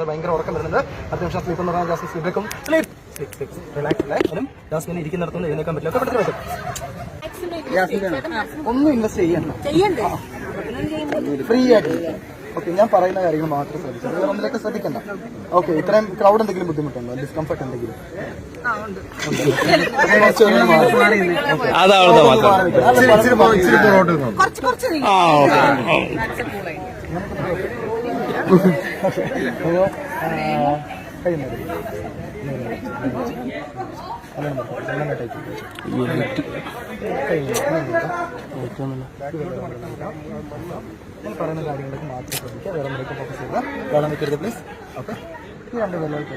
വരുന്നത് ഭയങ്കര ഉറക്കം വരുന്നുണ്ട്. അടുത്ത നിമിഷം സ്ലീപ്പ് എന്ന് പറഞ്ഞാൽ ജാസ്മിൻ സ്ലീപ്പ് വെക്കും. Sleep sleep sleep relax relax അതും ജാസ്മിനെ ഇരിക്കുന്നിടത്തുനിന്ന് എഴുന്നേക്കാൻ പറ്റില്ല. ഒക്കെ പെട്ടെന്ന് ഒന്നും ഇൻവെസ്റ്റ് ചെയ്യണ്ട. ചെയ്യണ്ടേ? ഫ്രീ ആയിട്ട്. ഓക്കെ ഞാൻ പറയുന്ന കാര്യങ്ങൾ മാത്രം ശ്രദ്ധിച്ചാൽ വേറെ ഒന്നിലേക്ക് ശ്രദ്ധിക്കണ്ട. ഓക്കെ ഇത്രയും ക്രൗഡ് എന്തെങ്കിലും ബുദ്ധിമുട്ടുണ്ടോ? ഡിസ്കംഫർട്ട് എന്തെങ്കിലും? ആ ഉണ്ട്. കുറച്ചൊന്ന് മാറി. മാത്രം. അല്ല, പറഞ്ഞ- കുറച്ച് കുറച്ച് നീ ആ ഓക്കെ. ഞാൻ പറയുന്ന കാര്യങ്ങളൊക്കെ മാത്രം ശ്രദ്ധിക്കുക വേറെ ഫോക്കസ് ചെയ്യുക വേറെ നിൽക്കരുത് പ്ലീസ് ഓക്കെ. ഈ രണ്ട് വെള്ളമായിട്ട്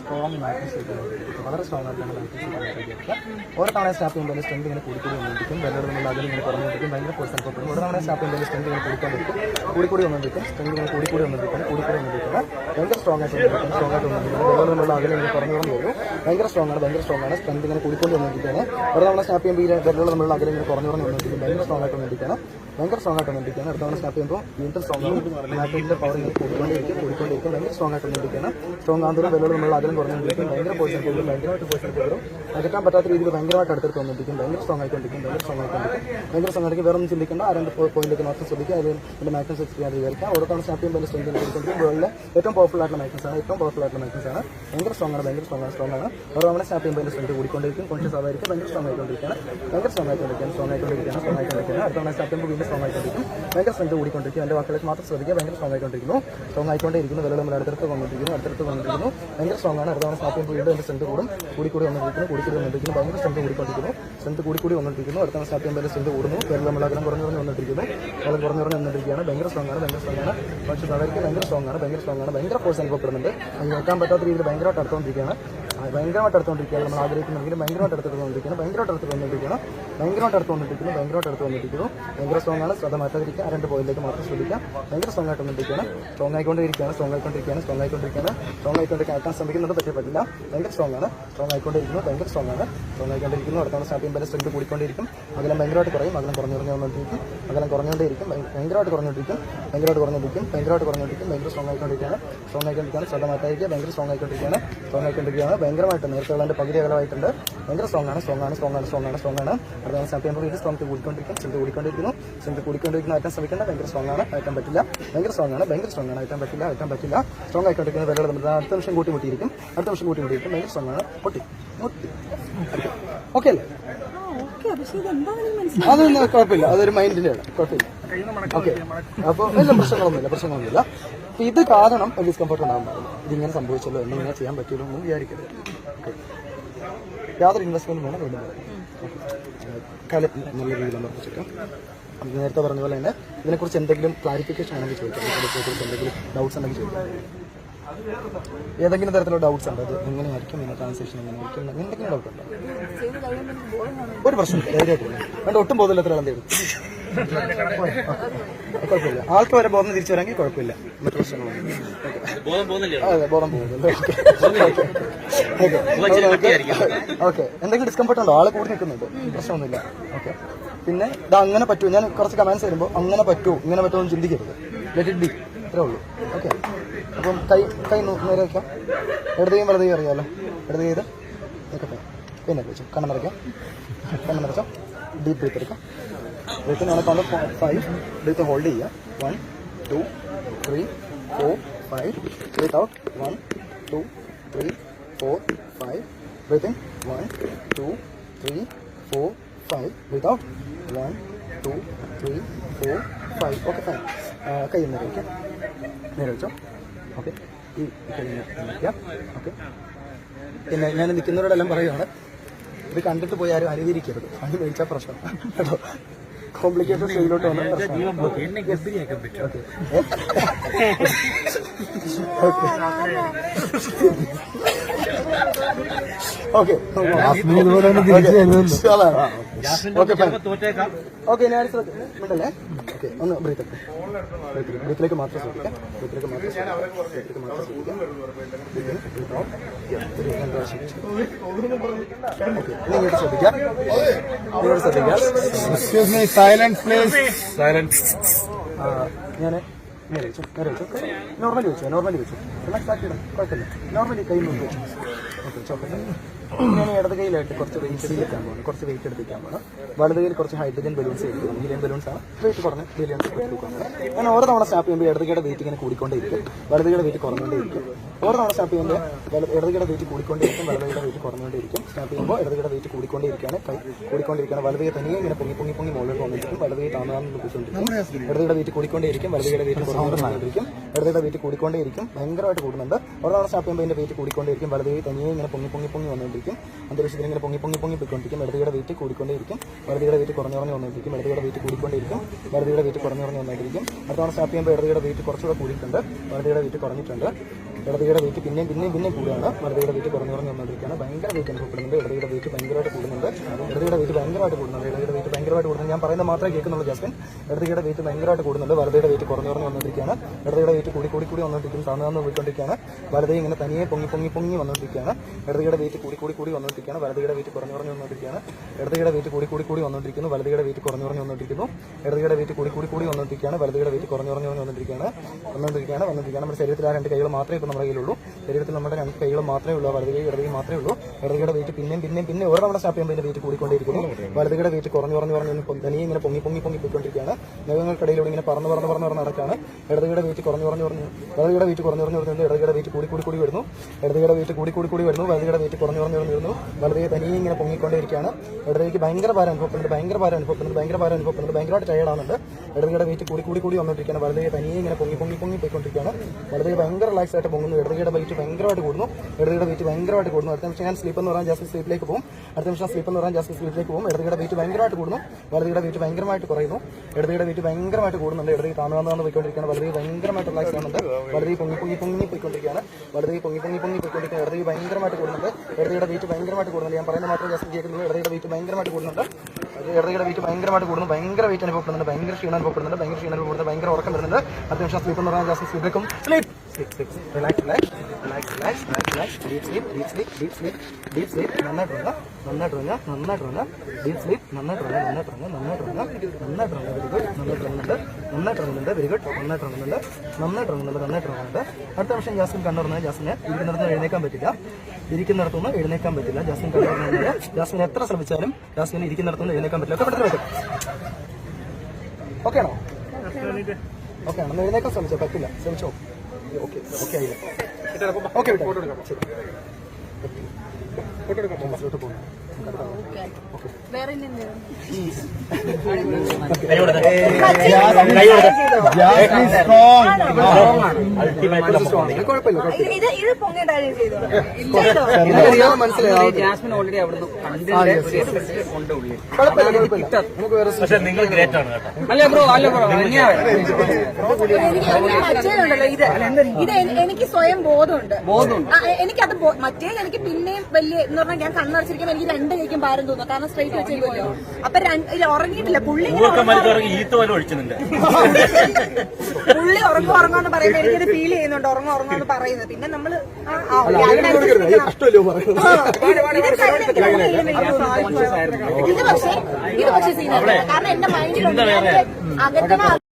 സ്ട്രോങ് മാറ്റേഴ്സ് ചെയ്തിട്ടുണ്ട് വളരെ സ്ട്രോങ് ആയിട്ട് നമ്മൾ മാറ്റേഴ്സ് ചെയ്തിട്ട് ഓരോ തവണ സ്റ്റാപ്പ് ചെയ്യുമ്പോൾ സ്ട്രെങ്ത് ഇങ്ങനെ കൂടിക്കൂടി വന്നിരിക്കും നമ്മൾ അതിൽ ഇങ്ങനെ കുറഞ്ഞിരിക്കും ഭയങ്കര ഫോഴ്സ് അനുഭവപ്പെടും ഓരോ തവണ സ്റ്റാപ്പ് ചെയ്യുമ്പോൾ സ്ട്രെങ്ത് ഇങ്ങനെ കൂടി കൂടിക്കൂടി വന്നിരിക്കും സ്ട്രെങ്ത് ഇങ്ങനെ കൂടി വന്നിരിക്കും കൂടിക്കൂടി വന്നിരിക്കുന്നത് ഭയങ്കര സ്ട്രോങ് ആയിട്ട് വന്നിരിക്കും സ്ട്രോങ് ആയിട്ട് വന്നിരിക്കും നമ്മൾ അതിൽ ഇങ്ങനെ പറഞ്ഞു കുറഞ്ഞു വരും ഭയങ്കര സ്ട്രോങ് ആണ് ഭയങ്കര സ്ട്രോങ് ആണ്. സ്ട്രെങ്ത് ഇങ്ങനെ കൂടിക്കൊണ്ട് വന്നിരിക്കുകയാണ് ഒരു തവണ സ്റ്റാപ്പ് ചെയ്യുമ്പോൾ ഈ വെള്ളം നമ്മൾ അതിൽ ഇങ്ങനെ കുറഞ്ഞു കുറഞ്ഞു വന്നിരിക്കും ഭയങ്കര സ്ട്രോങ് ആയിട്ട് വന്നിരിക്കുകയാണ് ഭയങ്കര സ്ട്രോങ് ആയിട്ട് വന്നിരിക്കുകയാണ്. അടുത്ത തവണ സ്റ്റാപ്പ് ചെയ്യുമ്പോൾ വീണ്ടും സ്ട്രോങ് ആണ് മാറ്റിന്റെ പവർ ഇങ്ങനെ കൂടിക്കൊണ്ടിരിക്കും കൂടിക്കൊണ്ടിരിക്കും ഭയങ്കര സ്ട്രോങ് ആയിട്ട് വന്നിരിക്കുകയാണ്. സ്ട്രോങ് ആകുമ്പോൾ വെള്ളം നമ്മൾ അതിലും കുറഞ്ഞുകൊണ്ടിരിക്കും. ഭയങ്കര പോയിസൺ കൂടും ഭയങ്കരമായിട്ട് പോയിസൺ കൂടും അകറ്റാൻ പറ്റാത്ത രീതിയിൽ ഭയങ്കരമായിട്ട് അടുത്തെടുത്ത് വന്നിരിക്കും. ഭയങ്കര സ്ട്രോങ് ആയിക്കൊണ്ടിരിക്കും ഭയങ്കര സ്ട്രോങ് ആയിക്കൊണ്ടിരിക്കും. ഭയങ്കര സ്ട്രോങ് ആയിരിക്കും വേറെ ഒന്നും ചിന്തിക്കേണ്ട. ആ രണ്ട് പോയിന്റിലേക്ക് മാത്രം ശ്രദ്ധിക്കുക. അതിൽ എന്റെ മാക്സിമം സെക്സ് ചെയ്യാൻ വിചാരിക്കാം ഓരോ തവണ സ്റ്റാപ്പ് ചെയ്യുമ്പോൾ സ്ട്രെങ്ത് കൂടിക്കൊണ്ടിരിക്കും വേൾഡിലെ ഏറ്റവും പവർഫുൾ ആയിട്ടുള്ള മാക്സിൻസ് ആണ്. ഏറ്റവും പവർഫുൾ ആയിട്ടുള്ള മാക്സിൻസ് ആണ്. ഭയങ്കര സ്ട്രോങ് ആണ് ഭയങ്കര സ്ട്രോങ് സ്ട്രോങ് ആണ്. ഓരോ തവണ സ്റ്റാപ്പ് ചെയ്യുമ്പോൾ സ്ട്രെങ്ത് കൂടിക്കൊണ്ടിരിക്കും കോൺഷ്യസ് ആവായിരിക്കും ഭയങ്കര സ്ട്രോങ് ആയിക്കൊണ്ടിരിക്കുകയാണ്. ഭയങ്കര സ്ട്രോങ് ആയിക്കൊണ്ടിരിക്കുകയാണ്. സ്ട്രോങ് ആയിക്കൊണ്ടിരിക്കുകയാണ്. സ്ട്രോങ് ആയിക്കൊണ്ടിരിക്കുകയാണ്. അടുത്ത തവണ സ്റ്റാപ്പ് ചെയ്യുമ്പോൾ വീണ്ടും സ്ട്രോങ് ആയിക്കൊണ്ടിരിക്കും ഭയങ്കര സ്ട്രെങ്ത് കൂടിക്കൊണ്ടിരിക്കും. എന്റെ വാക്കുകൾ മാത്രം ശ്രദ്ധിക്കുക. ഭയങ്കര സ്ട്രോങ് ആയിക്കൊണ്ടിരിക്കുന്നു സ്ട്രോങ് ആയിക്കൊണ്ടിരിക്കുന്നു വെള്ളം നമ്മൾ അടുത്തടുത്ത് വന്നിരിക്കുന്നു അടുത്തടുത്ത് വന്നിരിക്കുന്നു ഭയങ്കര സ്ട്രോങ് ആണ് അടുത്ത തവണ ചെയ്യുമ്പോൾ വീണ്ടും എന്റെ സ്ട്രെങ്ത് കൂടും. കൂടിക്കൂടി വന്നിരിക്കുന്നു കൂടിക്കൂടി വന്നിരിക്കുന്നു ഭയങ്കര സ്ട്രെങ്ത് കൂടിക്കൊണ്ടിരിക്കുന്നു. സ്ട്രെങ്ത് കൂടിക്കൂടി വന്നിരിക്കുന്നു അടുത്ത തവണ ചെയ്യുമ്പോൾ സ്ട്രെങ്ത് കൂടുന്നു. വെള്ളം നമ്മൾ അകലം കുറഞ്ഞു കുറഞ്ഞു വന്നിരിക്കുന്നു വെള്ളം കുറഞ്ഞു കുറഞ്ഞ് വന്നിരിക്കുകയാണ് ഭയങ്കര സ്ട്രോങ് ആണ് ഭയങ്കര സ്ട്രോങ് ആണ് പക്ഷേ അവർക്ക് ഭയങ്കര സ്ട്രോങ് ആണ് ഭയങ്കര സ്ട്രോങ് ആണ് ഭയങ്കര ഫോഴ്സ് അനുഭവപ്പെടുന്നുണ്ട്. അത് നോക്കാൻ പറ്റാത്ത രീതിയിൽ ഭയങ്കരമായിട്ട് അടുത്തുകൊണ്ടിരിക്കുകയാണ്. ഭയങ്കരമായിട്ട് എടുത്തുകൊണ്ടിരിക്കുകയാണ് നമ്മൾ ആഗ്രഹിക്കുന്നെങ്കിൽ ഭയങ്കരമായിട്ട് എടുത്തുകൊണ്ടിരിക്കുകയാണ് ഭയങ്കരമായിട്ട് എടുത്തുകൊണ്ടിരിക്കുകയാണ് ഭയങ്കരമായിട്ട് എടുത്തുകൊണ്ടിരിക്കുന്നു ഭയങ്കരമായിട്ട് എടുത്തുകൊണ്ടിരിക്കുന്നു ഭയങ്കര സ്ട്രോങ് ആണ്. ശ്രദ്ധ മാറ്റാതിരിക്കുക. ആ രണ്ട് പോയിന്റിലേക്ക് മാത്രം ശ്രദ്ധിക്കാം ഭയങ്കര സ്ട്രോങ് ആയിട്ട് വന്നിരിക്കുകയാണ് സ്ട്രോങ് ആയിക്കൊണ്ടിരിക്കുകയാണ്. സ്ട്രോങ് ആയിക്കൊണ്ടിരിക്കുകയാണ്. സ്ട്രോങ് ആയിക്കൊണ്ടിരിക്കുകയാണ്. സ്ട്രോങ് ആയിക്കൊണ്ടിരിക്കാൻ അയക്കാൻ ശ്രമിക്കുന്നത് പറ്റേ പറ്റില്ല. ഭയങ്കര സ്ട്രോങ് ആണ്. സ്ട്രോങ് ആയിക്കൊണ്ടിരിക്കുന്നു. ഭയങ്കര സ്ട്രോങ് ആണ്. സ്ട്രോങ് ആയിക്കൊണ്ടിരിക്കുന്നു. അടുത്ത സ്റ്റാർട്ട് ചെയ്യുമ്പോൾ സ്ട്രെങ്ത് കൂടിക്കൊണ്ടിരിക്കും. അകലം ഭയങ്കരമായിട്ട് കുറയും. അകലം കുറഞ്ഞു കുറഞ്ഞു വന്നുകൊണ്ടിരിക്കും. അകലം കുറഞ്ഞുകൊണ്ടിരിക്കും ഭയങ്കരമായിട്ട് കുറഞ്ഞുകൊണ്ടിരിക്കും. ഭയങ്കരമായിട്ട് കുറഞ്ഞുകൊണ്ടിരിക്കും. ഭയങ്കരമായിട്ട് കുറഞ്ഞുകൊണ്ടിരിക്കും. ഭയങ്കര സ്ട്രോങ് ആയിക്കൊണ്ടിരിക്കുകയാണ്. സ്ട്രോങ് ആയിക്കൊണ്ടിരിക്കുകയാണ്. ശ്രദ്ധ മാറ്റാതിരിക്കുക. ഭയങ്കര സ്ട്രോങ് ആയിക്കൊണ്ടിരിക്കുകയാണ്. സ്ട്രോങ് ആയിക്കൊണ്ടിരിക്കുകയാണ്. ഭയങ്കരമായിട്ട് നേരത്തെ പകുതി അകലമായിട്ടുണ്ട്. ഭയങ്കര സ്ട്രോങ് ആണ് സ്ട്രോങ് ആണ് സ്ട്രോങ് ആണ് സ്ട്രോങ് ആണ് സ്ട്രോങ് ആണ്. അടുത്ത സ്റ്റാർട്ട് ചെയ്യുമ്പോൾ വീണ്ടും സ്ട്രോങ് കൂടിക്കൊണ്ടിരിക്കും സ്ട്രെങ്ത് കൂടിക്കൊണ്ടിരിക്കുന്നു. സ്ട്രെങ്ത് കൂടിക്കൊണ്ടിരിക്കുന്ന അയറ്റാൻ ശ്രമിക്കേണ്ട ഭയങ്കര സ്ട്രോങ് ആണ് അയറ്റാൻ പറ്റില്ല. ഭയങ്കര സ്ട്രോങ് ആണ് ഭയങ്കര സ്ട്രോങ് ആണ് അയറ്റാൻ പറ്റില്ല അയറ്റാൻ പറ്റില്ല. സ്ട്രോങ് ആയിക്കൊണ്ടിരിക്കുന്ന വിലകൾ നമ്മൾ അടുത്ത നിമിഷം കൂട്ടി മുട്ടിയിരിക്കും. അടുത്ത നിമിഷം കൂട്ടി മുട്ടിയിരിക്കും ഭയങ്കര സ്ട്രോങ് ആണ്. പൊട്ടി ഓക്കെ അല്ലേ അതൊന്നും കുഴപ്പമില്ല അതൊരു മൈൻഡിന്റെ ആണ് കുഴപ്പമില്ല. ഓക്കെ അപ്പോൾ വലിയ പ്രശ്നങ്ങളൊന്നുമില്ല പ്രശ്നങ്ങളൊന്നുമില്ല. അപ്പൊ ഇത് കാരണം ഡിസ്കംഫർട്ട് ഉണ്ടാകാൻ പാടില്ല ഇതിങ്ങനെ സംഭവിച്ചല്ലോ എന്നെ ഇങ്ങനെ ചെയ്യാൻ പറ്റുമല്ലോ എന്ന് വിചാരിക്കരുത്. ഓക്കെ യാതൊരു ഇൻവെസ്റ്റ്മെന്റ് വേണം വീണ്ടും കല നല്ല രീതിയിൽ അമർപ്പിച്ചിട്ട് നേരത്തെ പറഞ്ഞ പോലെ തന്നെ ഇതിനെക്കുറിച്ച് എന്തെങ്കിലും ക്ലാരിഫിക്കേഷൻ ആണെങ്കിൽ ചോദിക്കാം. ഇതിനെക്കുറിച്ച് എന്തെങ്കിലും ഡൗട്ട്സ് ഉണ്ടെങ്കിൽ ചോദിക്കാം. ഏതെങ്കിലും തരത്തിലുള്ള ഡൗട്ട്സ് ഉണ്ട്? അത് എങ്ങനെയായിരിക്കും? ഇതിന്റെ ട്രാൻസാക്ഷൻ എങ്ങനെയായിരിക്കും? എന്തെങ്കിലും ഡൗട്ട് ഉണ്ടോ? ഒരു പ്രശ്നം ധൈര്യമായിട്ടില്ല. വേണ്ട ഒട്ടും ബോധമില്ലാത്ത എത്ര തരും കുഴപ്പമില്ല. ആൾക്ക് വരെ ബോധം തിരിച്ചു വരാമെങ്കിൽ കുഴപ്പമില്ല. മറ്റു പ്രശ്നങ്ങളൊന്നും ബോധം പോകുന്നില്ല. ഓക്കെ. എന്തെങ്കിലും ഡിസ്കംഫർട്ട് ഉണ്ടോ? ആൾ കൂടി നിൽക്കുന്നുണ്ട്. പ്രശ്നമൊന്നുമില്ല. ഓക്കെ. പിന്നെ ഇത് അങ്ങനെ പറ്റുമോ ഞാൻ കുറച്ച് കമാൻസ് വരുമ്പോൾ അങ്ങനെ പറ്റുമോ ഇങ്ങനെ പറ്റുമോ എന്ന് ചിന്തിക്കരുത്. ലെറ്റ് ഇറ്റ് ബി ഇത്രേ ഉള്ളൂ. ഓക്കെ. അപ്പം കൈ കൈ നേരെ വയ്ക്കാം ഇടതയും വലതയും അറിയാമല്ലോ ഇടത് ചെയ്ത് നിൽക്കട്ടെ പിന്നെ വെച്ചു. കണ്ണ അടിച്ചോ ഡീപ്പ് ബ്രീത്ത് എടുക്കാം. ബ്രീത്ത് നമ്മൾ കൗണ്ട് ഫൈവ് ബ്രീത്ത് ഹോൾഡ് ചെയ്യുക. One two three four five breath out one two three four five breathing one two three four five breath out one two three four five okay fine കൈ നേരെ നേരെ വെച്ചോ. Okay ഈ കൈ നേരെ വയ്ക്കാം okay പിന്നെ ഞാൻ നിൽക്കുന്നവരോടെല്ലാം പറയുകയാണ് ഇത് കണ്ടിട്ട് പോയി ആരും അനുകരിക്കരുത് അത് മേടിച്ചാൽ പ്രശ്നം. കേട്ടോ. കോംപ്ലിക്കേറ്റഡ് സ്റ്റേജിലോട്ട് ഓക്കെ. ഓക്കെ. ഞാൻ മിണ്ടല്ലേ ഓക്കെ ഒന്ന് ബ്രീത്ത് ബ്രീത്തിലേക്ക് മാത്രം ശ്രദ്ധിക്കാം ബ്രീത്തിലേക്ക് മാത്രം ശ്രദ്ധിക്കാം ബ്രീത്തിലേക്ക് മാത്രം ശ്രദ്ധിക്കാം. ഓക്കെ ഇങ്ങോട്ട് ശ്രദ്ധിക്കാം. ഞാൻ നേരെ വെച്ചു നേരെ വെച്ചു നോർമലി വെച്ചു നോർമലി വെച്ചു റിലാക്സ് ആക്കിയിടാം കുഴപ്പമില്ല. നോർമലി കൈ മുമ്പ് വെച്ചു. ഞാൻ ഇടത് കൈയിലായിട്ട് കുറച്ച് വെയിറ്റ് എടുക്കാൻ പോകണം കുറച്ച് വെയിറ്റ് എടുത്തിരിക്കാൻ പോകണം വലത് കയ്യിൽ കുറച്ച് ഹൈഡ്രജൻ ബലൂൺസ് എടുക്കും ഹീലിയം ബലൂൺസ് ആണ് വെയിറ്റ് കുറഞ്ഞ് ഹീലിയം എടുക്കാൻ ഞാൻ ഓരോ തവണ സ്റ്റാപ്പ് ചെയ്യുമ്പോൾ ഇടത് കയുടെ വെയിറ്റ് ഇങ്ങനെ കൂടിക്കൊണ്ടേയിരിക്കും. വലതുകയുടെ വെയിറ്റ് കുറഞ്ഞുകൊണ്ടേയിരിക്കും. ഓരോ തവണ സ്റ്റാപ്പ് ചെയ്യുമ്പോൾ ഇടത് കയുടെ വെയിറ്റ് കൂടിക്കൊണ്ടേയിരിക്കും. വലതുകയുടെ വെയിറ്റ് കുറഞ്ഞുകൊണ്ടേയിരിക്കും. സ്റ്റാപ്പ് ചെയ്യുമ്പോൾ ഇടത് കയുടെ വെയിറ്റ് കൂടിക്കൊണ്ടേയിരിക്കുകയാണ്. കൈ കൂടിക്കൊണ്ടിരിക്കുകയാണ് വലതുകൈ തനിയെ ഇങ്ങനെ പൊങ്ങി പൊങ്ങി പൊങ്ങി മുകളിൽ വന്നിരിക്കും. വലതുകൈ താമസം ഇടത് കയുടെ വെയിറ്റ് കൂടിക്കൊണ്ടേയിരിക്കും. വലതുകയുടെ വെയിറ്റ് കുറഞ്ഞുകൊണ്ടിരിക്കും ഇടത് കയുടെ വെയിറ്റ് കൂടിക്കൊണ്ടേയിരിക്കും. ഭയങ്കരമായിട്ട് കൂടുന്നുണ്ട്. ഓരോ തവണ സ്റ്റാപ്പ് ചെയ്യുമ്പോൾ അതിന്റെ വെയിറ്റ് കൂടിക്കൊണ്ടേയിരിക്കും. വലതുകൈ തനിയെ ഇങ്ങനെ പൊങ്ങി പൊങ്ങി പൊങ്ങി വന്നുകൊണ്ടിരിക്കും അന്തരീക്ഷത്തിൽ ഇങ്ങനെ പൊങ്ങി പൊങ്ങി പൊങ്ങി പോയിക്കൊണ്ടിരിക്കും ഇടതുകയുടെ വെയിറ്റ് കൂടിക്കൊണ്ടേയിരിക്കും വലതുകയുടെ വെയിറ്റ് കുറഞ്ഞു കുറഞ്ഞു വന്നുകൊണ്ടിരിക്കും ഇടതുകയുടെ വെയിറ്റ് കൂടിക്കൊണ്ടിരിക്കും വലതുകയുടെ വെയിറ്റ് കുറഞ്ഞു കുറഞ്ഞു വന്നുകൊണ്ടിരിക്കും അടുത്ത സ്റ്റാർട്ട് ചെയ്യുമ്പോൾ ഇടതിയുടെ വെയിറ്റ് കുറച്ചുകൂടെ കൂടിയിട്ടുണ്ട് വലതുകയുടെ വെയിറ്റ് കുറഞ്ഞിട്ടുണ്ട് ഇടതിയുടെ വെയിറ്റ് പിന്നെയും പിന്നെയും പിന്നെയും കൂടുകയാണ് വലതുകയുടെ വെയിറ്റ് കുറഞ്ഞു കുറഞ്ഞു വന്നുകൊണ്ടിരിക്കുകയാണ് ഭയങ്കര വെയിറ്റ് അനുഭവപ്പെടുന്നുണ്ട് ഇടതിയുടെ വെയിറ്റ് ഭയങ്കരമായിട്ട് കൂടുന്നുണ്ട് ഇടതിയുടെ വെയിറ്റ് ഭയങ്കരമായിട്ട് കൂടുന്നുണ്ട് ഇടതിയുടെ വെയിറ്റ് ഭയങ്കരമായിട്ട് കൂടുന്നത് ഞാൻ പറയുന്നത് മാത്രമേ കേൾക്കുന്നുള്ളൂ ജാസ്മിൻ. ഇടതുകയുടെ വെയിറ്റ് ഭയങ്കരമായിട്ട് കൂടുന്നുണ്ട്. വലതയുടെ വെയിറ്റ് കുറഞ്ഞു കുറഞ്ഞു വന്നുകൊണ്ടിരിക്കുകയാണ്. ഇടതുകയുടെ വെയിറ്റ് കൂടി കൂടി കൂടി വന്നുകൊണ്ടിരിക്കും താന്നു താന്ന് പോയിക്കൊണ്ടിരിക്കുകയാണ്. വലതേ ഇങ്ങനെ തനിയെ പൊങ്ങി പൊങ്ങി പൊങ്ങി വന്നുകൊണ്ടിരിക്കുകയാണ്. ഇടതുകയുടെ വെയിറ്റ് കൂടി കൂടി കൂടി വന്നുകൊണ്ടിരിക്കുകയാണ്. വലതുകയുടെ വെയിറ്റ് കുറഞ്ഞു കുറഞ്ഞു വന്നുകൊണ്ടിരിക്കുകയാണ്. ഇടതുകയുടെ വെയിറ്റ് കൂടി കൂടി കൂടി വന്നുകൊണ്ടിരിക്കുന്നു. വലതുകയുടെ വെയിറ്റ് കുറഞ്ഞു കുറഞ്ഞു വന്നുകൊണ്ടിരിക്കുന്നു. ഇടതുകയുടെ വെയിറ്റ് കൂടി കൂടി കൂടി വന്നുകൊണ്ടിരിക്കുകയാണ്. വലതുകയുടെ വെയിറ്റ് കുറഞ്ഞു കുറഞ്ഞു വന്നുകൊണ്ടിരിക്കുകയാണ്. വന്നുകൊണ്ടിരിക്കുകയാണ് വന്നുകൊണ്ടിരിക്കുകയാണ്. നമ്മുടെ ശരീരത്തിൽ ആ രണ്ട് കൈകൾ മാത്രമേ ഇപ്പോൾ നമ്മുടെ കയ്യിലുള്ളൂ. ശരീരത്തിൽ നമ്മുടെ രണ്ട് കൈകൾ മാത്രമേ ഉള്ളൂ. വലത് കൈ ഇടത് മാത്രമേ ഉള്ളൂ. ഇടതുകയുടെ വെയിറ്റ് പിന്നെയും പിന്നെയും പിന്നെ ഒരു തവണ സ്റ്റാപ്പ് ചെയ്യുമ്പോൾ വെയിറ്റ് കൂടിക്കൊണ്ടിരിക്കുന്നു വലതുകയുടെ വെയിറ്റ് കുറഞ്ഞു കുറഞ്ഞു കുറഞ്ഞു ഇങ്ങനെ തനിയെ ഇങ്ങനെ പൊങ്ങി പൊങ്ങി പൊങ്ങി പോയിക്കൊണ്ടിരിക്കുകയാണ്. മേഘങ്ങൾക്കിടയിലൂടെ ഇങ്ങനെ പറന്ന് പറന്ന് പറന്ന് പറന്ന് നടക്കാണ് ഇടതുകയുടെ വീറ്റ് കുറഞ്ഞു കുറഞ്ഞു കുറഞ്ഞു വലതുകയുടെ വീറ്റ് കുറഞ്ഞു കുറഞ്ഞു കുറഞ്ഞു ഇടതുകയുടെ വീറ്റ് കൂടി കൂടി കൂടി വരുന്നു. ഇടതുകയുടെ വീറ്റ് കൂടി കൂടി കൂടി വരുന്നു. വലതുകയുടെ വീറ്റ് കുറഞ്ഞു കുറഞ്ഞു കുറഞ്ഞു വരുന്നു. വലതുകെ തനിയെ ഇങ്ങനെ പൊങ്ങിക്കൊണ്ടിരിക്കുകയാണ് ഇടതുകൈക്ക് ഭയങ്കര ഭാരം അനുഭവപ്പെടുന്നുണ്ട്. ഭയങ്കര ഭാരം അനുഭവപ്പെടുന്നുണ്ട്. ഭയങ്കര ഭാരം അനുഭവപ്പെടുന്നുണ്ട്. ഭയങ്കരമായിട്ട് ടയർഡാണുണ്ട് ഇടതുകയുടെ വീറ്റ് കൂടി കൂടി കൂടി വന്നുകൊണ്ടിരിക്കുകയാണ്. വലതുകെ തനിയെ ഇങ്ങനെ പൊങ്ങി പൊങ്ങി പൊങ്ങി പോയിക്കൊണ്ടിരിക്കുകയാണ്. വലതുകെ ഭയങ്കര റിലാക്സ് ആയിട്ട് പൊങ്ങുന്നു. ഇടതുകയുടെ വീറ്റ് ഭയങ്കരമായിട്ട് കൂടുന്നു. ഇടതുകയുടെ വീറ്റ് ഭയങ്കരമായിട്ട് കൂടുന്നു. അടുത്ത നിമിഷം ഞാൻ സ്ലീപ്പ് എന്ന് പറയാൻ ജസ്റ്റ് സ്ലീപ്പിലേക്ക് പോകും. അടുത്ത നിമിഷം സ്ലീപ്പ് എന്ന് പറയാൻ ജസ്റ്റ് സ്ലീപ്പിലേക്ക് പോകും. ഇടതുകയുടെ വെയിറ്റ് ഭയങ്കരമായിട്ട് കൂടുന്നു. വലതുകയുടെ വെയിറ്റ് ഭയങ്കരമായിട്ട് കുറയുന്നു. ഇടതിയുടെ വെയിറ്റ് ഭയങ്കരമായിട്ട് കൂടുന്നുണ്ട്. ഇടതി താമരാന്ന് പോയിക്കൊണ്ടിരിക്കുകയാണ്. വലതി ഭയങ്കരമായിട്ട് റിലാക്സ് ആവുന്നുണ്ട് വലതുകൈ പൊങ്ങി പൊങ്ങി പൊങ്ങി പോയിക്കൊണ്ടിരിക്കുകയാണ്. വലതി പൊങ്ങി പൊങ്ങി പൊങ്ങി പോയിക്കൊണ്ടിരിക്കുകയാണ്. ഇടതി ഭയങ്കരമായിട്ട് കൂടുന്നുണ്ട്. ഇടതിയുടെ വെയിറ്റ് ഭയങ്കരമായിട്ട് കൂടുന്നുണ്ട്. ഞാൻ പറയുന്നത് മാത്രം ജസ്റ്റ് കേൾക്കുന്നത് ഇടതിയുടെ വെയിറ്റ് ഭയങ്കരമായിട്ട് കൂടുന്നുണ്ട്. ഇടതിയുടെ വെയിറ്റ് ഭയങ്കരമായിട്ട് കൂടുന്നു. ഭയങ്കര വെയിറ്റ് അനുഭവപ്പെടുന്നുണ്ട്. ഭയങ്കര ക്ഷീണം അനുഭവപ്പെടുന്നുണ്ട്. ഭയങ്കര ക്ഷീണം അനുഭവപ്പെടുന്നുണ്ട്. ഭയങ്കര ഉറക്കം വരുന്നുണ്ട്. അത്യാവശ്യം സ്ലീപ്പ് എന്ന് പറഞ്ഞാൽ just സ്ലീപ്പിലേക്കും sleep sleep sleep relax relax relax relax relax relax deep sleep deep sleep deep sleep deep sleep നന്നായിട്ട് ഉറങ്ങുക നന്നായിട്ട് ഉറങ്ങുക നന്നായിട്ട് ഉറങ്ങുക ഡീപ് സ്ലീപ്പ് നന്നായിട്ട് ഉറങ്ങുക നന്നായിട്ട് ഉറങ്ങുക നന്നായിട്ട് ഉറങ്ങുക നന്നായിട്ട് ഉറങ്ങുക വെരി ഗുഡ് നന്നായിട്ട് ഉറങ്ങുന്നുണ്ട് നന്നായിട്ട് ഉറങ്ങുന്നുണ്ട് വെരി ഗുഡ് നന്നായിട്ട് ഉറങ്ങുന്നുണ്ട് നന്നായിട്ട് ഉറങ്ങുന്നുണ്ട് നന്നായിട്ട് ഉറങ്ങുന്നുണ്ട് അടുത്ത വർഷം ജാസ്മിൻ കണ്ടുറങ്ങുന്നത് ജാസ്മിനെ ഇരിക്കുന്നിടത്ത് എഴുന്നേക്കാൻ പറ്റില്ല. ഇരിക്കുന്നിടത്തുനിന്ന് എഴുന്നേക്കാൻ പറ്റില്ല. ജാസ്മിൻ കണ്ടുറങ്ങുന്നത് ജാസ്മിൻ എത്ര ശ്രമിച്ചാലും ജാസ്മിന് ഇരിക്കുന്നിടത്തുനിന്ന് എഴുന്നേക്കാൻ പറ്റില്ല. ഒക്കെ പെട്ടെന്ന് പറ്റും ഓക്കെ ആണോ ഓക്കെ. ആണോ എഴുന്നേക്കാൻ ശ്രമിച്ചോ? പറ്റില്ല. ശ്രമിച്ചോ? ഓക്കെ ഓക്കെ ആയില്ല ഓക്കെ വിട്ടോ ശരി ഫോട്ടോ എടുക്കാം ക്ലാസ്സിലോട്ട് പോകുന്നു പക്ഷെ നിങ്ങൾ ഗ്രേറ്റ് ആണ് അല്ല ബ്രോ അല്ല ബ്രോ ഇത് എനിക്ക് സ്വയം ബോധമുണ്ട് എ- എനിക്കത് മറ്റേ എനിക്ക് പിന്നെയും വലിയ എന്ന് പറഞ്ഞാൽ ഞാൻ കണ്ണടച്ചിരിക്കുമ്പോൾ എനിക്ക് രണ്ട് കൈക്കും ഭാരം തോന്നുന്നു കാരണം സ്ട്രൈറ്റ് വെച്ചിരിക്കുമല്ലോ അപ്പൊ രണ്ട്- ഉറങ്ങിയിട്ടില്ല. പുള്ളി പുള്ളി ഉറങ്ങും ഉറങ്ങുമെന്ന് പറയുമ്പോൾ എനിക്കത് ഫീൽ ചെയ്യുന്നുണ്ട്. ഉറങ്ങും ഉറങ്ങാന്ന് പറയുന്നത്. പിന്നെ നമ്മൾ ഇത് പക്ഷേ ഇത് പക്ഷേ സീനാണ് കാരണം എന്റെ മൈൻഡിലുണ്ട് അകത്തണ